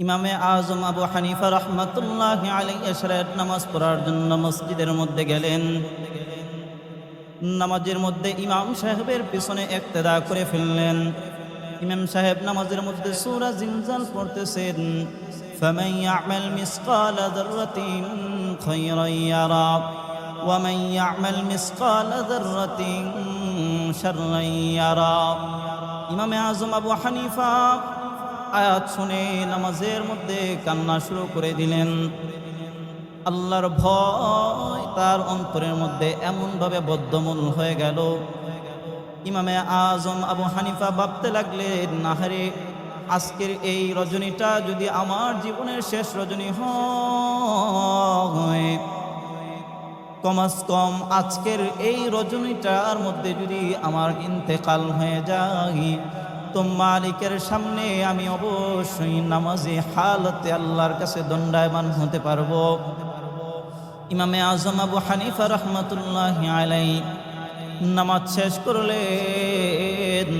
ইমামে আজম আবু হানিফা রহমতুল্লাহ আলী এসরাত নামাজ পড়ার জন্য মসজিদের মধ্যে গেলেন নামাজের মধ্যে ইমাম সাহেবের পিছনে একতেদা করে ফেললেন ইমাম সাহেব নামাজের মধ্যে সূরা জিনজাল পড়তেছেন فمن يعمل مثقال ذرة خيرا يرى ومن يعمل مثقال ذرة شرا يرى ইমামে আজম আবু হানিফা আয়াত শুনে নামাজের মধ্যে কান্না শুরু করে দিলেন। আল্লাহর ভয় তার অন্তরের মধ্যে এমনভাবে বদ্ধমূল হয়ে গেল। ইমামে আজম আবু হানিফা ভাবতে লাগলেন নাহারে আজকের এই রজনীটা যদি আমার জীবনের শেষ রজনী হয়, কমাস কম আজকের এই রজনীটার মধ্যে যদি আমার ইন্তেকাল হয়ে যায় তো মালিকের সামনে আমি অবশ্যই নামাজে হালতে আল্লাহর কাছে দণ্ডায়মান হতে পারব। ইমামে আজম আবু হানিফা রহমতুল্লাহ আলাই নামাজ শেষ করলেন।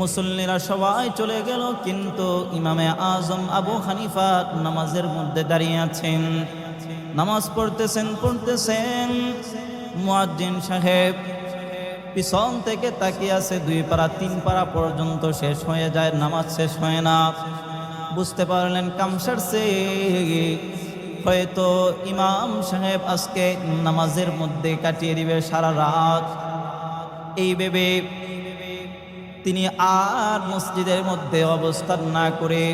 মুসল্লিরা সবাই চলে গেল, কিন্তু ইমামে আজম আবু হানিফা নামাজের মধ্যে দাঁড়িয়ে আছেন। নামাজ পড়তেছেন পড়তেছেন। মুয়াজ্জিন সাহেব পিছন থেকে তাকিয়ে আছে, দুই পারা তিন পারা পর্যন্ত শেষ হয়ে যায়, নামাজ শেষ হয় না। বুঝতে পারলেন কামসার সে হয়তো ইমাম সাহেব আজকে নামাজের মধ্যে কাটিয়ে দিবে সারা রাত। এই ভেবে তিনি আর মসজিদের মধ্যে অবস্থান না করে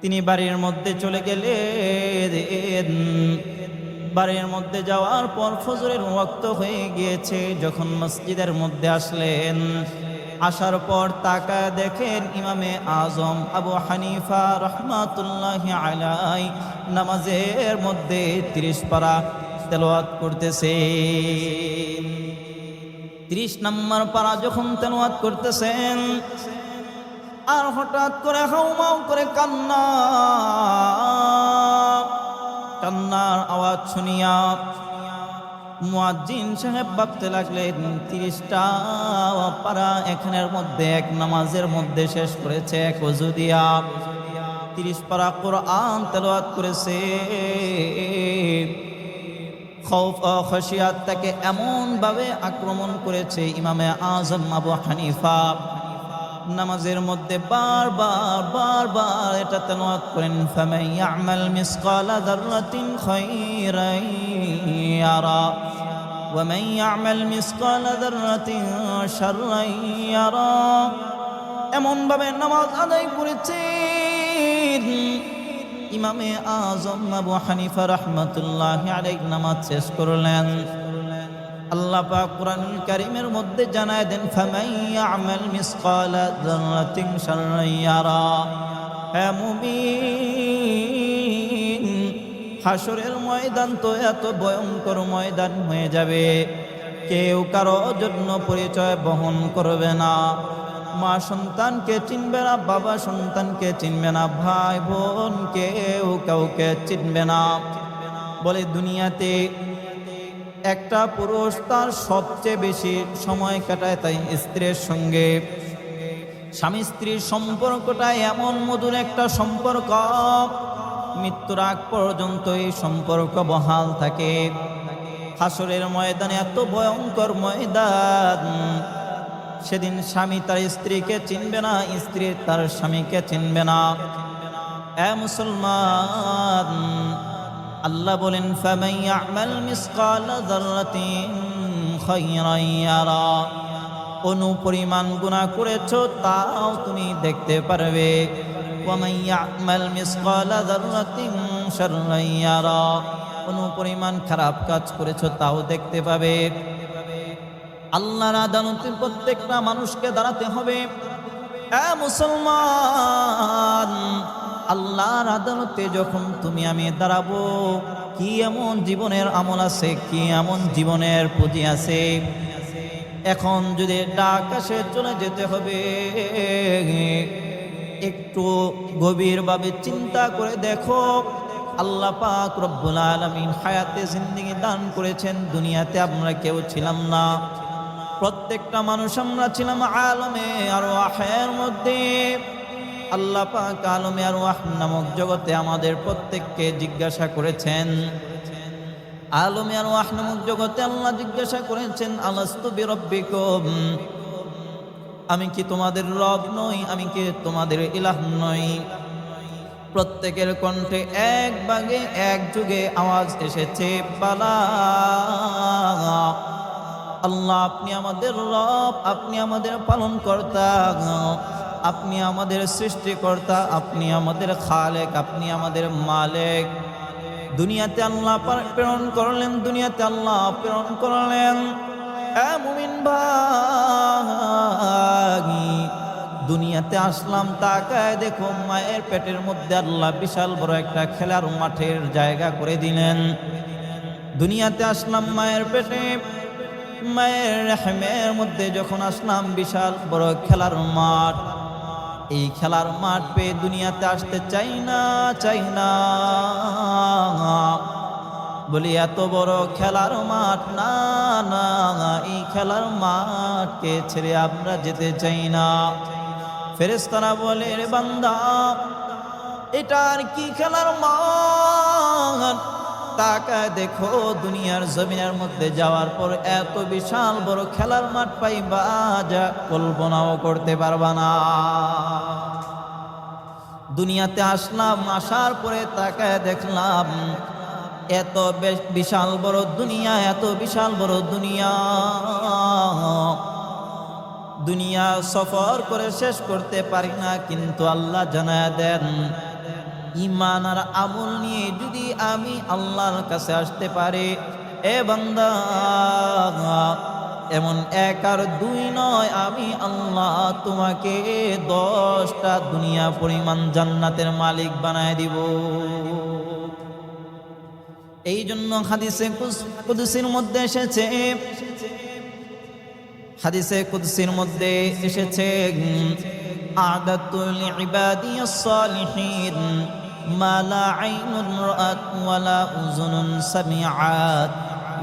তিনি বাড়ির মধ্যে চলে গেলেন। বাড়ির মধ্যে যাওয়ার পর ফজরের ওয়াক্ত হয়ে গিয়েছে, যখন মসজিদের মধ্যে আসলেন। আসার পর তাকা দেখেন ইমামে আজম আবু হানিফা রহমাতুল্লাহ আলাই নামাজের মধ্যে তিরিশ পারা তেলোয়াত করতেছে। তিরিশ নম্বর পারা যখন তেলোয়াত করতেছেন, আর হঠাৎ করে হাউমাউ করে কান্না। কান্নার আওয়াজ শুনিয়া মুয়াজ্জিন সাহেব ভাবতে লাগলেন, তিরিশটা পারা এখানের মধ্যে, এক নামাজের মধ্যে শেষ করেছে এক অজুদিয়া তিরিশ পারা কোরআন তেলাওয়াত করেছে। খসিয়াত তাকে এমনভাবে আক্রমণ করেছে ইমামে আজম আবু হানিফা। নামাজের মধ্যে বারবার বারবার এটা তেলাওয়াত করেন, ফামান ইয়ামাল মিসকালা যাররাতিন খায়রান ইয়ারা ওয়া মান ইয়ামাল মিসকালা যাররাতিন শাররান ইয়ারা। এমন ভাবে নামাজ আদায় করেছেন। ইমামে আজম আবু হানিফা রাহমাতুল্লাহি আলাইহি নামাজ শেষ করলেন। আল্লাহ পাক কোরআনুল কারীমের মধ্যে জানায় দেন, ফামান ইয়ামাল মিসকালা যাররাতিন শাররান ইয়ারা। হে মুমিন হাসরের ময়দান তো এত ভয়ঙ্কর ময়দান হয়ে যাবে। কেউ কারও জন্য পরিচয় বহন করবে না। মা সন্তানকে চিনবে না, বাবা সন্তানকে চিনবে না, ভাই বোন কেউ কাউকে চিনবে না। বলে, দুনিয়াতে একটা পুরুষ তার সবচেয়ে বেশি সময় কাটায় তাই স্ত্রীর সঙ্গে। স্বামী স্ত্রীর সম্পর্কটা এমন মধুর একটা সম্পর্ক, মৃত্যুর আগ পর্যন্ত এই সম্পর্ক বহাল থাকে। হাসরের ময়দানে এত ভয়ঙ্কর ময়দান, সেদিন স্বামী তার স্ত্রীকে চিনবে না, স্ত্রী তার স্বামীকে চিনবে না। এ মুসলমান আল্লাহ বলেন, ফামান ইয়ামাল মিসকাল যাররাতিন খায়রান ইয়ারা। অনু পরিমাণ গুনাহ করেছ, তাও তুমি দেখতে পারবে। ওয়ামান ইয়ামাল মিসকাল যাররাতিন শাররান ইয়ারা। অনু পরিমাণ খারাপ কাজ করেছ, তাও দেখতে পাবে। আল্লাহর আদালতে প্রত্যেকটা মানুষকে দাঁড়াতে হবে। মুসলমান আল্লাহর আদালতে যখন তুমি আমি দাঁড়াবো, কি এমন জীবনের আমল আছে, কি এমন জীবনের পুঁজি আছে? এখন যদি ডাক আসে, চলে যেতে হবে। একটু গভীরভাবে চিন্তা করে দেখো, আল্লাহ পাক রব্বুল আলমিন হায়াতে জিন্দিগি দান করেছেন, দুনিয়াতে আমরা কেউ ছিলাম না। প্রত্যেকটা মানুষ আমরা ছিলাম আলমে আরও আহের মধ্যে। আল্লাহ পাক আলমে আর ওয়াহ নামক জগতে আমাদের প্রত্যেককে জিজ্ঞাসা করেছেন। আলমে আর ওয়াহ নামক জগতে আল্লাহ জিজ্ঞাসা করেছেন, আলাস্তু বিরব্বিকুম? আমি কি তোমাদের রব নই? আমি কি তোমাদের ইলাহ নই? প্রত্যেকের কণ্ঠে এক বাগে এক যুগে আওয়াজ এসেছে, বালা, আল্লাহ আপনি আমাদের রব, আপনি আমাদের পালন কর্তা আপনি আমাদের সৃষ্টিকর্তা, আপনি আমাদের খালেক, আপনি আমাদের মালেক। দুনিয়াতে আল্লাহ প্রেরণ করলেন, দুনিয়াতে আল্লাহ প্রেরণ করলেন। মুমিন ভাই, দুনিয়াতে আসলাম তাকায় দেখো মায়ের পেটের মধ্যে আল্লাহ বিশাল বড় একটা খেলার মাঠের জায়গা করে দিলেন। দুনিয়াতে আসলাম মায়ের পেটে, মায়ের মধ্যে যখন আসলাম বিশাল বড় খেলার মাঠ এই খেলার মাঠ পেয়ে দুনিয়াতে আসতে চাই না চাই না। বলি, এত বড় খেলার মাঠ, না না, এই খেলার মাঠকে ছেড়ে আমরা যেতে চাই না। ফেরেস্তারা বলে রে বান্দা, এটা আর কি খেলার মাঠ? তাকায় দেখো, দুনিয়ার জমিনের মধ্যে যাওয়ার পর এত বিশাল বড় খেলার মাঠ পাইবা যা কল্পনাও করতে পারবা না। দুনিয়াতে আসলাম, আসার পরে তাকায় দেখলাম, এত বেশ বিশাল বড় দুনিয়া, এত বিশাল বড় দুনিয়া। দুনিয়া সফর করে শেষ করতে পারি না, কিন্তু আল্লাহ জানায় দেন ইমান আর আমল নিয়ে যদি আমি আল্লাহর কাছে আসতে পারি, এ বান্দা, এমন এক আর দুই নয়, আমি আল্লাহ তোমাকে দশটা দুনিয়া পরিমাণ জান্নাতের মালিক বানায় দিব। এই জন্য হাদিসে কুদসির মধ্যে এসেছে, হাদিসে কুদসির মধ্যে এসেছে আদাতুল ইবাদিয়াস সালিহিন মা লা আইনুন রাআত ওয়ালা উযুনুন সামিআত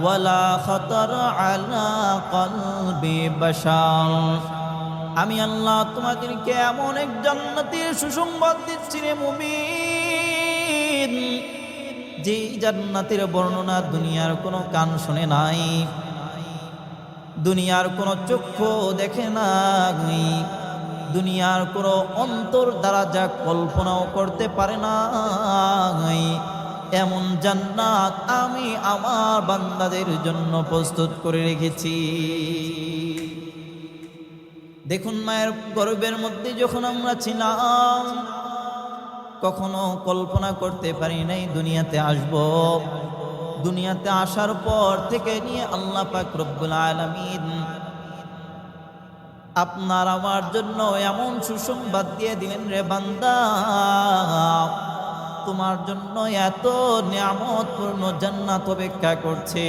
ওয়ালা খাতার আলা কলবি বাশার। আমি আল্লাহ তোমাদেরকে এমন এক জান্নাতের সুসংবাদ দিচ্ছি রে মুমিন, যেই জান্নাতের বর্ণনা দুনিয়ার কোনো কান শুনে নাই, দুনিয়ার কোনো চক্ষু দেখে নাই। দুনিয়ার কোনো অন্তর দ্বারা যা কল্পনাও করতে পারে না এমন জান্নাত আমি আমার বান্দাদের জন্য প্রস্তুত করে রেখেছি। দেখুন মায়ের গর্বের মধ্যে যখন আমরা ছিলাম, কখনো কল্পনা করতে পারি নাই দুনিয়াতে আসব। দুনিয়াতে আসার পর থেকে নিয়ে আল্লাহ পাক রব্বুল আলামিন আপনার আমার জন্য এমন সুসংবাদ দিয়ে দিলেন রে বান্দা। তোমার জন্য এত নিয়ামতপূর্ণ জান্নাত অপেক্ষা করছে।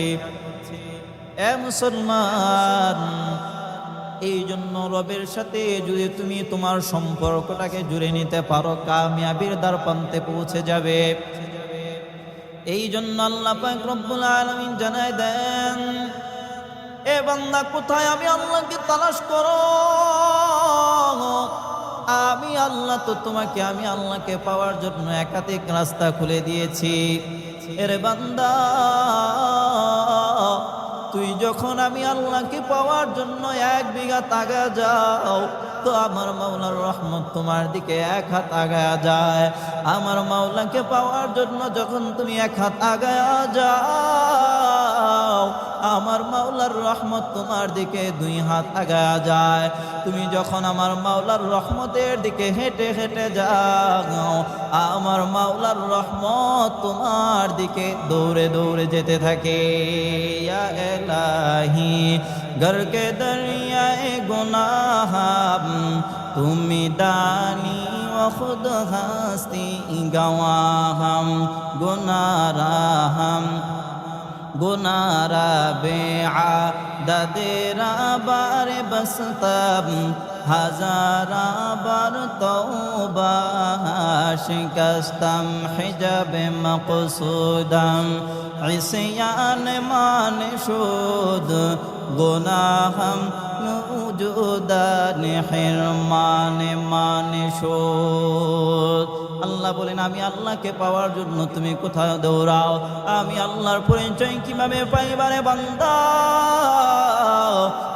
এ মুসলমান, এই জন্য রবের সাথে যদি তুমি তোমার সম্পর্কটাকে জুড়ে নিতে পারো, কামিয়াবির দ্বার প্রান্তে পৌঁছে যাবে। এই জন্য আল্লাহ রব্বুল আলামিন জানায় দেন এ বান্দা কোথায়? আমি আল্লাহকে তালাশ করো। আমি আল্লাহ তো তোমাকে, আমি আল্লাহকে পাওয়ার জন্য একাধিক রাস্তা খুলে দিয়েছি। এর বান্দা, তুই যখন আমি আল্লাহকে পাওয়ার জন্য এক বিঘা তাগা যাও, তো আমার মাওলার রহমত তোমার দিকে এক হাত আগায়া যায়। আমার মাওলাকে পাওয়ার জন্য যখন তুমি এক হাত আগায়া যাও দাও, আমার মাওলার রহমত তোমার দিকে দুই হাত আগা যায়। তুমি যখন আমার মাওলার রহমতের দিকে হেঁটে হেঁটে যাও, আমার মাওলার রহমত তোমার দিকে দৌড়ে দৌড়ে যেতে থাকে। এলাহি, গরকে দরিয়ায় গোনা তুমি দানি খুদ হাস্তি গওয়াহম, গুনারাহম। গুনারা বেআ দদেরা বারে বসতম, হাজারা বার তওবা শিকস্তম হিজাব মকসুদম, ইসয়ান মান শুদ গুনাহম মৌজুদান হেরমানে মানে শোধ আল্লাহ বলেন, আমি আল্লাহকে পাওয়ার জন্য তুমি কোথায় দৌড়াও? আমি আল্লাহর পরিচয় কীভাবে পাইবারে বান্দা?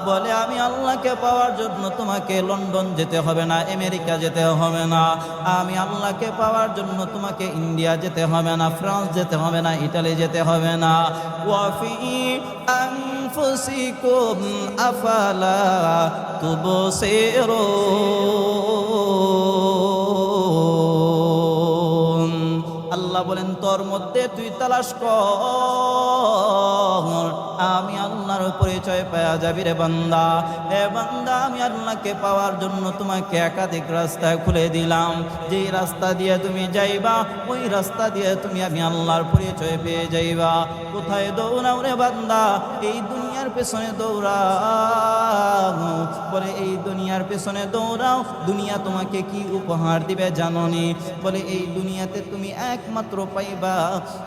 বলে, আমি আল্লাহকে পাওয়ার জন্য তোমাকে লন্ডন যেতে হবে না, আমেরিকা যেতে হবে না। আমি আল্লাহকে পাওয়ার জন্য তোমাকে ইন্ডিয়া যেতে হবে না, ফ্রান্স যেতে হবে না, ইটালি যেতে হবে না। ওয়াফি আফালা তুবসিরুন। তোর মধ্যে তুই তালাশ কর। আমি আল্লাহর পরিচয় পাওয়া যাবি রে বান্দা। এ বান্দা, আমি আল্লাহকে পাওয়ার জন্য তোমাকে একাধিক রাস্তায় খুলে দিলাম। যেই রাস্তা দিয়ে তুমি যাইবা, ওই রাস্তা দিয়ে তুমি আমি আল্লাহর পরিচয় পেয়ে যাইবা। কোথায় দৌড়াও রে বান্দা? এই দুনিয়ার পেছনে দৌড়াও। বলে, এই দুনিয়ার পেছনে দৌড়াও, দুনিয়া তোমাকে কি উপহার দিবে জাননি? বলে, এই দুনিয়াতে তুমি একমাত্র পাইবা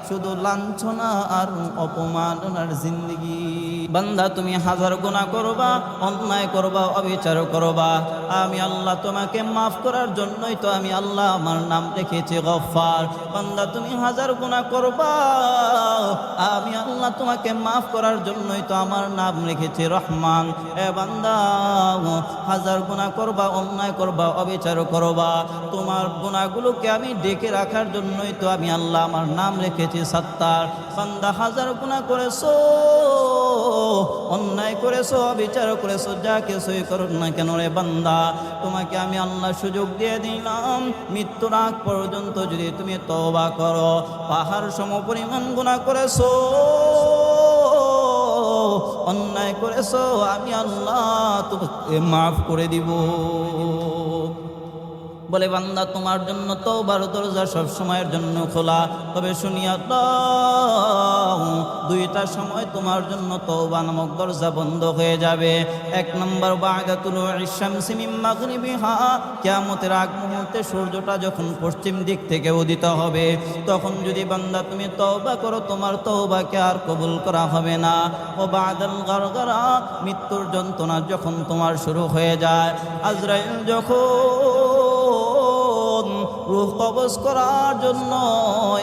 শুধু লাঞ্ছনা আর অপমাননার জিন্দগি। বান্দা, তুমি হাজার গুণা করবা, অন্যায় করবা, অবিচার করবা। আমি আল্লাহ তোমাকে মাফ করার জন্যই তো আমি আল্লাহ আমার নাম রেখেছি গফার বান্দা, তুমি হাজার গুণা করবা। আমি আল্লাহ তোমাকে মাফ করার জন্যই তো আমার নাম রেখেছি রহমান। এ বান্দা, হাজার গুণা করবা, অন্যায় করবা, অবিচার করবা। তোমার গুণাগুলোকে আমি ডেকে রাখার জন্যই তো আমি আল্লাহ আমার নাম রেখেছি সত্তার। বান্দা, হাজার গুণা করেছ, অন্যায় করেছ, অবিচার করেছ, যা কিছুই করুন না কেন রে বান্দা। তোমাকে আমি আল্লাহ সুযোগ দিয়ে দিলাম। মৃত্যুর আগ পর্যন্ত যদি তুমি তবা করো, পাহাড় সম পরিমাণ গুণা করেছ, অন্যায় করেছ, আমি আল্লাহ তোমাকে মাফ করে দিব। বলে, বান্দা, তোমার জন্য তো বারো দরজা সব সময়ের জন্য খোলা। তবে শুনিয়া দুইটা সময় তোমার জন্য তওবা নামক দরজা বন্ধ হয়ে যাবে। এক নম্বর বাগাতুল মাগরিবিহা কিয়ামতের আগ মুহূর্তে সূর্যটা যখন পশ্চিম দিক থেকে উদিত হবে, তখন যদি বান্দা তুমি তওবা করো, তোমার তওবাকে আর কবুল করা হবে না। ও বাদাল গারগারা, মৃত্যুর যন্ত্রণা যখন তোমার শুরু হয়ে যায়, আজরাইল যখন রুহ কবজ করার জন্য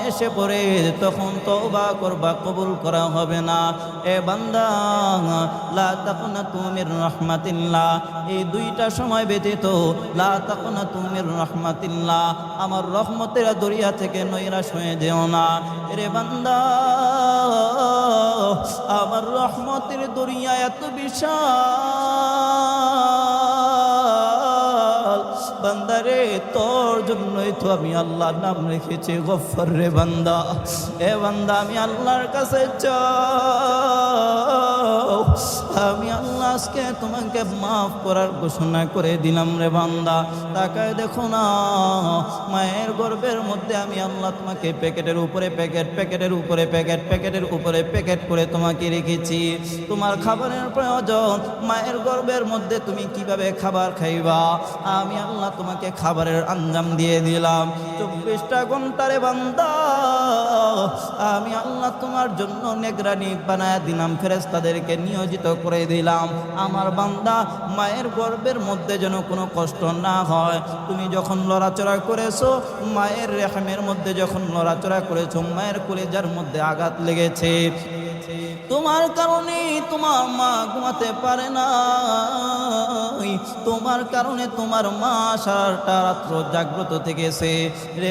এসে পড়ে, তখন তওবা করবা, কবুল করা হবে না। এ বান্দা তুমির রহমাতিল্লাহ। এই দুইটা সময় ব্যতীত, লা তাকুনা তুমির রহমাতিল্লাহ। আমার রহমতের দরিয়া থেকে নৈরাশ হয়ে যেও না। রে বান্দা, আমার রহমতের দরিয়া এত বিশাল। বান্দারে, তোর জন্যই তো আমি আল্লাহর নাম রেখেছি গফর রে বান্দা। এ বান্দা, আমি আল্লাহর কাছে চা আজকে তোমাকে মাফ করার ঘোষণা করে দিলাম রে বান্দা। তাকায় দেখো না, মায়ের গর্বের মধ্যে আমি আল্লাহ তোমাকে প্যাকেটের উপরে প্যাকেট, প্যাকেটের উপরে প্যাকেট, প্যাকেটের উপরে প্যাকেট করে তোমাকে রেখেছি। তোমার খাবারের প্রয়োজন, মায়ের গর্বের মধ্যে তুমি কীভাবে খাবার খাইবা? আমি আল্লাহ তোমাকে খাবারের আঞ্জাম দিয়ে দিলাম। চব্বিশটা ঘন্টারে বান্দা, আমি আল্লাহ তোমার জন্য নেগরানি বানায় দিলাম ফেরেস্তাদেরকে নিয়োজিত করে দিলাম। আমার বান্দা, মায়ের গর্বের মধ্যে যেন কোনো কষ্ট না হয়। তুমি যখন লড়াচড়া করেছ, মায়ের রেহামের মধ্যে যখন লড়াচড়া করেছ, মায়ের কলেজার মধ্যে আঘাত লেগেছে। তোমার কারণে তোমার মা ঘুমাতে পারে না তোমার কারণে তোমার মা সারাটা রাত্র জাগ্রত থেকেছে। রে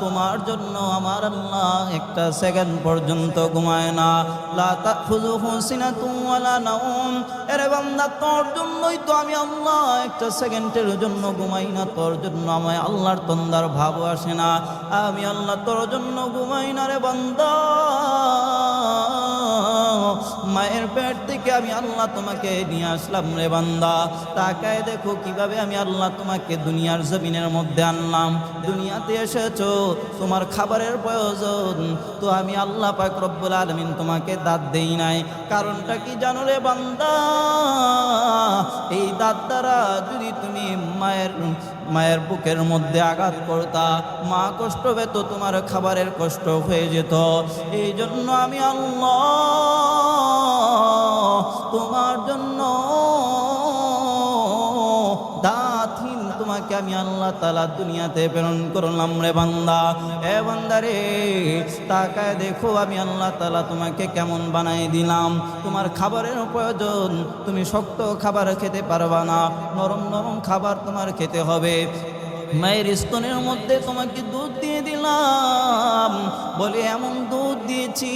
তোমার জন্য আমার আল্লাহ একটা সেকেন্ড পর্যন্ত ঘুমায় না। লা তাখুযুহু সিনাতুন ওয়ালা নাওম। এরে বান্দা, তোর জন্যই তো আমি আল্লাহ একটা সেকেন্ডের জন্য ঘুমাই না। তোর জন্য আমায় আল্লাহর তন্দার ভাব আসে না। আমি আল্লাহ তোর জন্য ঘুমাই না রে বান্দা। মায়ের পেট থেকে আমি আল্লাহ তোমাকে নিয়ে আসলাম রে বান্দা। তাকায় দেখো কীভাবে আমি আল্লাহ তোমাকে দুনিয়ার জমিনের মধ্যে আনলাম। দুনিয়াতে এসেছ, তোমার খাবারের প্রয়োজন। তো আমি আল্লাহ পাক রব্বুল আলমিন তোমাকে দাঁত দেই নাই। কারণটা কি জানো রে বান্দা? দাঁত দ্বারা যদি তুমি মায়ের মায়ের বুকের মধ্যে আঘাত করতা, মা কষ্ট পেত, তোমার খাবারের কষ্ট হয়ে যেত। এই জন্য আমি আল্লাহ, তোমার জন্য আমি আল্লাহ তালা দুনিয়াতে প্রেরণ করলাম রে বান্দা। এ বান্দা রে, তাকায় দেখো আমি আল্লাহ তালা তোমাকে কেমন বানাই দিলাম। তোমার খাবারের প্রয়োজন, তুমি শক্ত খাবার খেতে পারবা না। নরম নরম খাবার তোমার খেতে হবে। মায়ের স্তনের মধ্যে তোমাকে দুধ দিয়ে দিলাম। বলে, এমন দুধ দিয়েছি,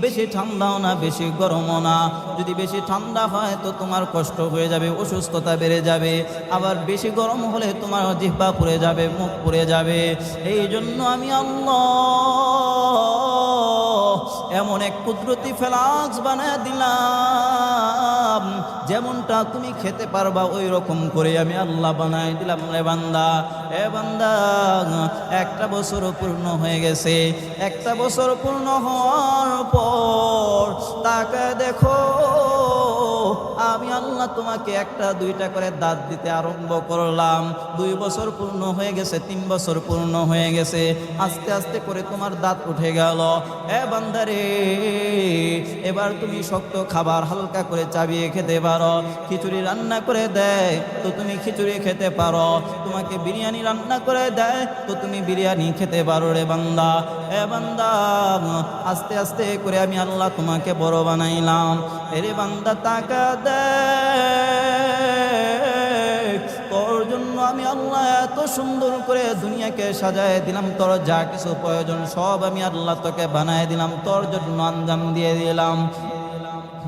বেশি ঠান্ডাও না, বেশি গরমও না। যদি বেশি ঠান্ডা হয় তো তোমার কষ্ট হয়ে যাবে, অসুস্থতা বেড়ে যাবে। আবার বেশি গরম হলে তোমার জিহ্বা পুড়ে যাবে, মুখ পুড়ে যাবে। এই জন্য আমি আল্লাহ এমন এক কুদরতি ফেলাজ বানায় দিলাম। যেমনটা তুমি খেতে পারবা ওই রকম করে আমি আল্লাহ বানায় দিলাম রে বান্দা। এ বান্দা, একটা বছর পূর্ণ হয়ে গেছে। একটা বছর পূর্ণ হওয়ার পর তাকে দেখো আমি আল্লাহ তোমাকে একটা, দুইটা করে দাঁত দিতে আরম্ভ করলাম। দুই বছর পূর্ণ হয়ে গেছে, তিন বছর পূর্ণ হয়ে গেছে। আস্তে আস্তে করে তোমার দাঁত উঠে গেল। এ বান্দারে, এবার তুমি শক্ত খাবার হালকা করে চাবিয়ে খেতে পারো। খিচুড়ি রান্না করে দেয়, তো তুমি খিচুড়ি খেতে পারো। তোমাকে বিরিয়ানি রান্না করে দেয়, তো তুমি বিরিয়ানি খেতে পারো রে বান্দা। এ বান্দা, আস্তে আস্তে করে আমি আল্লাহ তোমাকে বড় বানাইলাম। এরে বান্দা দেয় তোর জন্য আমি আল্লাহ এত সুন্দর করে দুনিয়াকে সাজায় দিলাম, তোর যা কিছু প্রয়োজন সব আমি আল্লাহ তোকে বানায় দিলাম, তোর জন্য আঞ্জাম দিয়ে দিলাম।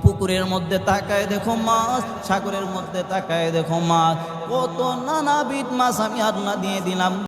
পুকুরের মধ্যে তাকায় দেখো মাছ, সাগরের মধ্যে তাকায় দেখো মাছ। কত নানাবিধ মাছ আমি আল্লাহ দিয়ে দিলাম।